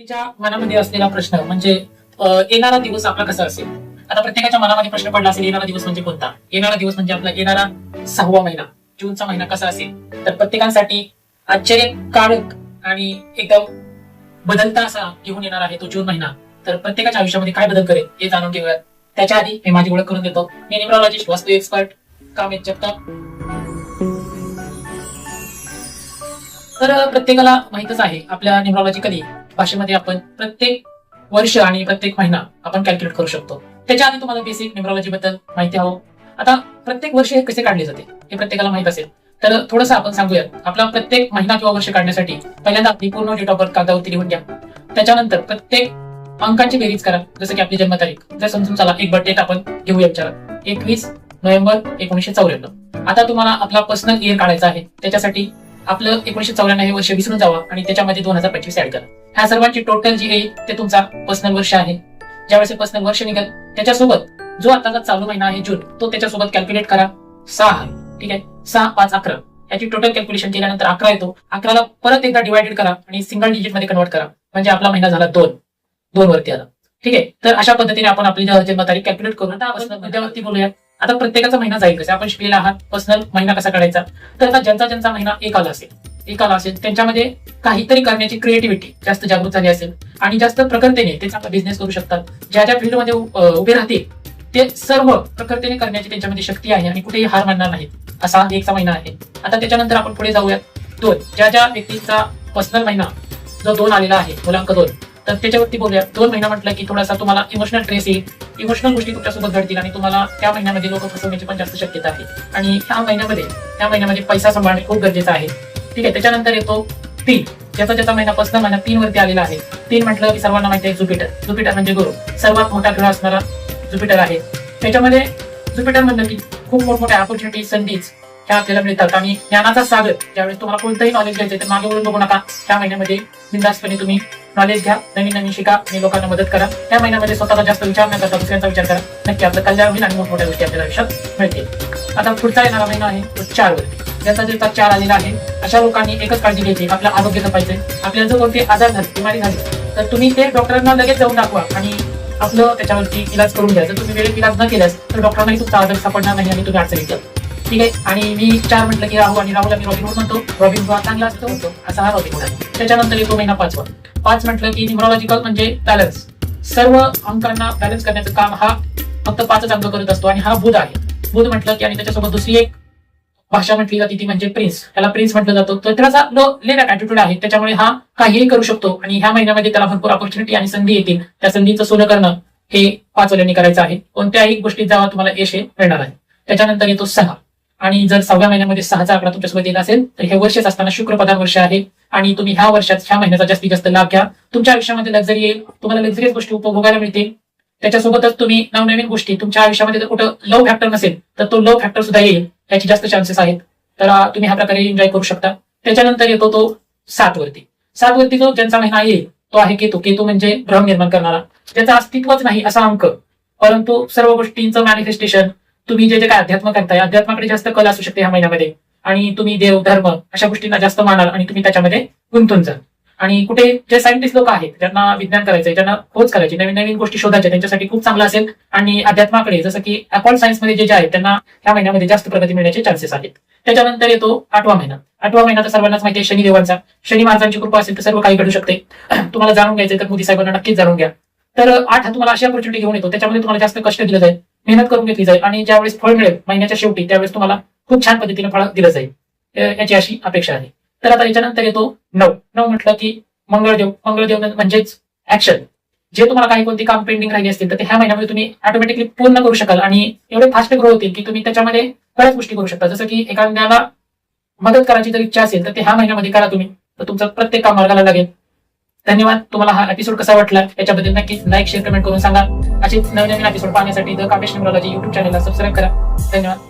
व्यक्तीच्या मनामध्ये असलेला प्रश्न म्हणजे येणारा दिवस आपला कसा असेल? आता प्रत्येकाच्या मनामध्ये प्रश्न पडला असेल येणारा दिवस म्हणजे कोणता? येणारा दिवस म्हणजे आपला येणारा सहावा महिना. जूनचा महिना कसा असेल? तर प्रत्येकासाठी आश्चर्यकारक आणि एकदम बदलता असा घेऊन येणार आहे तो जून महिना. तर प्रत्येकाच्या आयुष्यामध्ये काय बदल करेल हे जाणून घेऊयात. त्याच्या आधी मी माझी ओळख करून देतो. मी न्यूमरॉलॉजिस्ट वास्तू एक्सपर्ट कामेश जगताप. तर प्रत्येकाला माहितच आहे आपल्या न्यूमरॉलॉजिकली भाषेमध्ये आपण प्रत्येक वर्ष आणि प्रत्येक महिना आपण कॅल्क्युलेट करू शकतो. त्याच्या आधी तुम्हाला बेसिक न्युमरॉलॉजी बद्दल माहिती हवं. आता प्रत्येक वर्ष हे कसे काढले जाते हे प्रत्येकाला माहीत असेल. तर थोडंसं आपण सांगूयात. आपला प्रत्येक महिना किंवा वर्ष काढण्यासाठी पहिल्यांदा आपली पूर्ण डेट ऑफ बर्थ कागदावरती लिहून घ्या. त्याच्यानंतर प्रत्येक अंकांची बेरीज करा जसं की आपली जन्मतारीख. जर समजून चला एक बर्थ डेट आपण घेऊया विचारात. एकवीस नोव्हेंबर एकोणीशे चौऱ्याण्णव. आता तुम्हाला आपला पर्सनल इयर काढायचा आहे. त्याच्यासाठी आपलं एकोणीशे चौऱ्याण्णव हे वर्ष विसरून जावा आणि त्याच्यामध्ये दोन हजार पंचवीस ऍड करा. ह्या सर्वांची टोटल जी येईल ते तुमचा पर्सनल वर्ष आहे. ज्यावेळेस पर्सनल वर्ष निघेल त्याच्यासोबत जो आताचा चालू महिना आहे जून तो त्याच्यासोबत कॅल्क्युलेट करा. सहा आहे. ठीक आहे? सहा पाच अकरा. याची टोटल कॅल्क्युलेशन केल्यानंतर अकरा येतो. अकराला परत एकदा डिवायडेड करा आणि सिंगल डिजिटमध्ये कन्वर्ट करा. म्हणजे आपला महिना झाला दोन. दोन वरती आला. ठीक आहे? तर अशा पद्धतीने आपण आपली जन्मतारीख कॅल्क्युलेट करू मध्यावरती बोलूया. आता प्रत्येकाचा महिना जाईल कसे? आपण शिकलेला आहात पर्सनल महिना कसा काढायचा? तर आता ज्यांचा ज्यांचा महिना एक आला असेल एक आला असेल त्यांच्यामध्ये काहीतरी करण्याची क्रिएटिव्हिटी जास्त जागृत झाली असेल आणि जास्त प्रखरतेने ते चांगला बिझनेस करू शकतात. ज्या ज्या फील्डमध्ये उभे राहतील ते सर्व प्रकृतीने करण्याची त्यांच्यामध्ये शक्ती आहे आणि कुठेही हार मानणार नाहीत. असा एकचा महिना आहे. आता त्याच्यानंतर आपण पुढे जाऊयात. दोन ज्या ज्या व्यक्तीचा पर्सनल महिना जो दोन आलेला आहे मुलांक दोन तर त्याच्यावरती बोलूया दोन महिना म्हटलं की थोडासा तुम्हाला इमोशनल ट्रेस येईल. इमोशनल गोष्टी तुमच्यासोबत घडतील आणि तुम्हाला त्या महिन्यामध्ये लोक फसवण्याची पण जास्त शक्यता आहे. आणि ह्या महिन्यामध्ये त्या महिन्यामध्ये पैसा सांभाळणे खूप गरजेचं आहे. ठीक आहे त्याच्यानंतर येतो तीन. ज्याचा ज्याचा महिना पर्सनल महिना तीन वरती आलेला आहे. तीन म्हटलं की सर्वांना माहिती आहे जुपिटर जुपिटर म्हणजे गुरु. सर्वात मोठा ग्रह असणारा जुपिटर आहे. त्याच्यामध्ये जुपिटर म्हणलं की खूप मोठमोठ्या अपॉर्च्युनिटी संधीच त्या आपल्याला मिळतात. आणि ज्ञानाचा सागर ज्यावेळेस तुम्हाला कोणतंही नॉलेज घ्यायचं तर मागे वळून बघू नका. त्या महिन्यामध्ये बिंदासपणे तुम्ही नॉलेज घ्या नवीन नवीन शिका आणि लोकांना मदत करा. त्या महिन्यामध्ये स्वतःचा जास्त विचार न करता दुसऱ्यांचा विचार करा. नक्की आपलं कल्याण होईल आणि मोठमोठ्या गोष्टी आपल्याला आयुष्यात मिळतील. आता पुढचा येणारा महिना आहे तो चार वर ज्याचा ज्याचा चार आलेला आहे अशा लोकांनी एकच काळजी घ्यायची आपलं आरोग्य जपायचंय आपल्याला जर कोणते आजार झाले बिमारी झाली तर तुम्ही ते डॉक्टरांना लगेच जाऊन दाखवा आणि आपलं त्याच्यावरती इलाज करून घ्या. जर तुम्ही वेळेत इलाज न केल्यास तर डॉक्टरांनाही तुमचा आजार सापडणार नाही आणि तुम्ही अडचणीत ठीक आहे. आणि मी चार म्हटलं की राहू आणि राहुला मी रॉबिन हुड म्हणतो. रॉबिन हुड हा चांगला असतो. असा हा रॉबिन हुड आहे. त्याच्यानंतर येतो महिना पाचवा पाच म्हटलं की न्युमरॉलॉजिकल म्हणजे बॅलन्स सर्व अंकांना बॅलन्स करण्याचं काम हा फक्त पाचच अंक करत असतो आणि हा बुध आहे. बुध म्हटलं की आणि त्याच्यासोबत दुसरी एक भाषा म्हटली जाते ती म्हणजे प्रिन्स त्याला प्रिन्स म्हटलं जातो. तर त्याचा लो लेट ऍटिट्यूड आहे. त्याच्यामुळे हा काहीही करू शकतो आणि ह्या महिन्यामध्ये त्याला भरपूर ऑपॉर्च्युनिटी आणि संधी येतील. त्या संधीचं सोनं करणं हे पाचवल्यांनी करायचं आहे. कोणत्याही गोष्टीत जावा तुम्हाला यश हे मिळणार आहे. त्याच्यानंतर येतो सहा. आणि जर सहाव्या महिन्यामध्ये सहाचा आकडा तुमच्यासोबत येत असेल तर हे वर्षच असताना शुक्र प्रधान वर्ष आहे. आणि तुम्ही ह्या वर्षात ह्या महिन्याचा जास्तीत जास्त लाभ घ्या. तुमच्या आयुष्यामध्ये लक्झरी येईल तुम्हाला लक्झरीच गोष्टी उपभोगायला मिळतील. त्याच्यासोबतच तुम्ही नवनवीन गोष्टी तुमच्या आयुष्यामध्ये जर कुठं लव्ह फॅक्टर नसेल तर तो लव्ह फॅक्टर सुद्धा येईल. याचे जास्त चान्सेस आहेत. तर तुम्ही ह्या प्रकारे एन्जॉय करू शकता. त्याच्यानंतर येतो तो सात वरती. सात वरती जो ज्यांचा महिना येईल तो आहे केतू. केतू म्हणजे भ्रम निर्माण करणारा. त्याचा अस्तित्वच नाही असा अंक. परंतु सर्व गोष्टींचं मॅनिफेस्टेशन तुम्ही जे जे काय अध्यात्म करताय अध्यात्माकडे जास्त कल असू शकते ह्या महिन्यामध्ये. आणि तुम्ही देव धर्म अशा गोष्टींना जास्त मानाल आणि तुम्ही त्याच्यामध्ये गुंतून जाल. आणि कुठे जे सायंटिस्ट लोक आहेत ज्यांना विज्ञान करायचंय ज्यांना खोज करायची नवीन नवीन गोष्टी शोधायच्या त्यांच्यासाठी खूप चांगलं असेल. आणि अध्यात्माकडे जसं की अपॉल सायन्समध्ये जे जे आहेत त्यांना ह्या महिन्यामध्ये जास्त प्रगती मिळण्याचे चान्सेस आहेत. त्याच्यानंतर येतो आठवा महिना. आठवा महिना तर सर्वांनाच माहिती आहे शनिदेवांचा शनि शनी महाराजांची कृपा असेल तर सर्व काही घडू शकते. तुम्हाला जाणून घ्यायचं तर मोदी साहेबांना नक्कीच जाणून घ्या. तर आठ हा तुम्हाला अशी अपॉर्च्युनिटी घेऊन येतो त्याच्यामध्ये तुम्हाला जास्त कष्ट दिलं जाईल. मेहनत करून घेतली जाईल आणि ज्यावेळेस फळ मिळेल महिन्याच्या शेवटी त्यावेळेस तुम्हाला खूप छान पद्धतीने फळ दिलं जाईल. याची अशी अपेक्षा आहे. तर आता याच्यानंतर येतो नऊ. नऊ म्हटलं की मंगळदेव. मंगळदेव म्हणजेच ऍक्शन जे तुम्हाला काही कोणती काम पेंडिंग राहिली असतील तर ते ह्या महिन्यामध्ये तुम्ही ऑटोमॅटिकली पूर्ण करू शकाल आणि एवढे फास्ट ग्रो होतील की तुम्ही त्याच्यामध्ये बऱ्याच गोष्टी करू शकता. जसं की एखाद्याला मदत करायची जर इच्छा असेल तर ते ह्या महिन्यामध्ये करा तुम्ही. तर तुमचं प्रत्येक काम मार्गाला लागेल. धन्यवाद. तुम्हाला हा एपिसोड कसा वाटला? याच्याबद्दल नक्कीच लाईक शेअर कमेंट करून सांगा. असेच नवीन नवीन एपिसोड पाहण्यासाठी द कामेश न्यूमरॉलॉजी युट्यूब चॅनलला सबस्क्राईब करा. धन्यवाद.